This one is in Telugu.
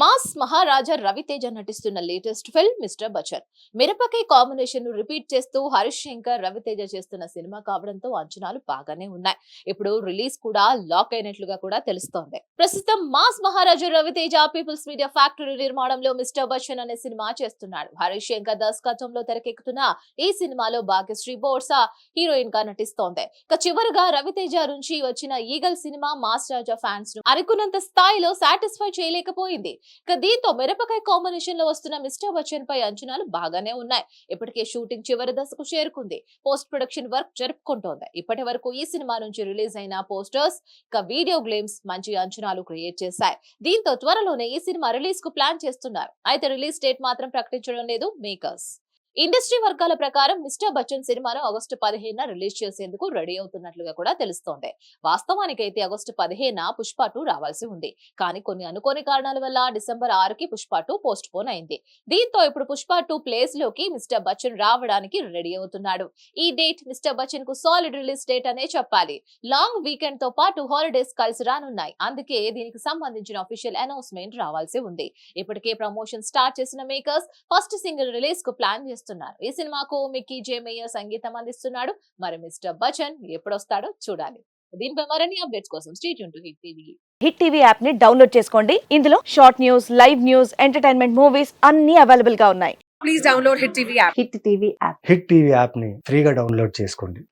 మాస్ మహారాజా రవితేజ నటిస్తున్న లేటెస్ట్ ఫిల్మ్ మిస్టర్ బచర్ మిరపకాయ కాంబినేషన్ను రిపీట్ చేస్తూ హరీష్ శంకర్ రవితేజ చేస్తున్న సినిమా కావడంతో అంచనాలు బాగానే ఉన్నాయి. ఇప్పుడు రిలీజ్ కూడా లాక్ అయినట్లుగా కూడా తెలుస్తోంది. ప్రస్తుతం mass Maharaja Ravi Teja People's Media Factory నిర్మాణంలో మిస్టర్ బచ్చన్ అనే సినిమా చేస్తున్నాడు. హరీష్ శంకర్ దర్శకత్వంలో తెరకెక్కుతున్న ఈ సినిమాలో భాగ్యశ్రీ బోర్సా హీరోయిన్గా నటిస్తోంది. ఇక చివరగా రవితేజ నుంచి వచ్చిన ఈగల్ సినిమా మాస్ రాజా ఫ్యాన్స్ను అనుకున్నంత స్థాయిలో సాటిస్ఫై చేయలేకపోయింది. ఇక దీంతో మిరపకాయ కాంబినేషన్లో వస్తున్న మిస్టర్ బచ్చన్ పై అంచనాలు బాగానే ఉన్నాయి. ఇప్పటికే షూటింగ్ చివరి దశకు చేరుకుంది. పోస్ట్ ప్రొడక్షన్ వర్క్ జరుపుకుంటోంది. ఇప్పటి వరకు ఈ సినిమా నుంచి రిలీజ్ అయిన పోస్టర్స్ ఇక వీడియో గ్లేమ్స్ మంచి అంచనాలు క్రియేట్ చేశాయి. దీంతో త్వరలోనే ఈ సినిమా రిలీజ్కు ప్లాన్ చేస్తున్నారు. అయితే రిలీజ్ డేట్ మాత్రం ప్రకటించడం లేదు. మేకర్స్ ఇండస్ట్రీ వర్గాల ప్రకారం మిస్టర్ బచ్చన్ సినిమాను ఆగస్టు పదిహేనున రిలీజ్ చేసేందుకు రెడీ అవుతున్నట్లుగా కూడా తెలుస్తోంది. వాస్తవానికైతే ఆగస్టు పదిహేన పుష్ప టూ రావాల్సి ఉంది. కానీ కొన్ని అనుకోని కారణాల వల్ల డిసెంబర్ ఆరుకి పుష్ప టూ పోస్ట్ పోన్ అయింది. దీంతో ఇప్పుడు పుష్ప టూ ప్లేస్లోకి మిస్టర్ బచ్చన్ రావడానికి రెడీ అవుతున్నాడు. ఈ డేట్ మిస్టర్ బచ్చన్కు సాలిడ్ రిలీజ్ డేట్ అనే చెప్పాలి. లాంగ్ వీకెండ్తో పాటు హాలిడేస్ కలిసి రానున్నాయి. అందుకే దీనికి సంబంధించిన అఫీషియల్ అనౌన్స్మెంట్ రావాల్సి ఉంది. ఇప్పటికే ప్రమోషన్ స్టార్ట్ చేసిన మేకర్స్ ఫస్ట్ సింగిల్ రిలీజ్కు ప్లాన్ చేస్తున్నారు. ఈ సినిమాకు మిక్కీ జే మేయర్ సంగీతం అందిస్తున్నాడు. మరి మిస్టర్ బచ్చన్ ఎప్పుడొస్తాడో చూడాలి. దీనిపై మరిన్ని అప్డేట్స్ కోసం state to Hit TV. Hit TV యాప్ని డౌన్లోడ్ చేసుకోండి. ఇందులో short news live news entertainment movies అన్ని అవైలబుల్గా ఉన్నాయి. please download Hit TV app. Hit TV app. Hit TV యాప్ని ఫ్రీగా డౌన్లోడ్ చేసుకోండి.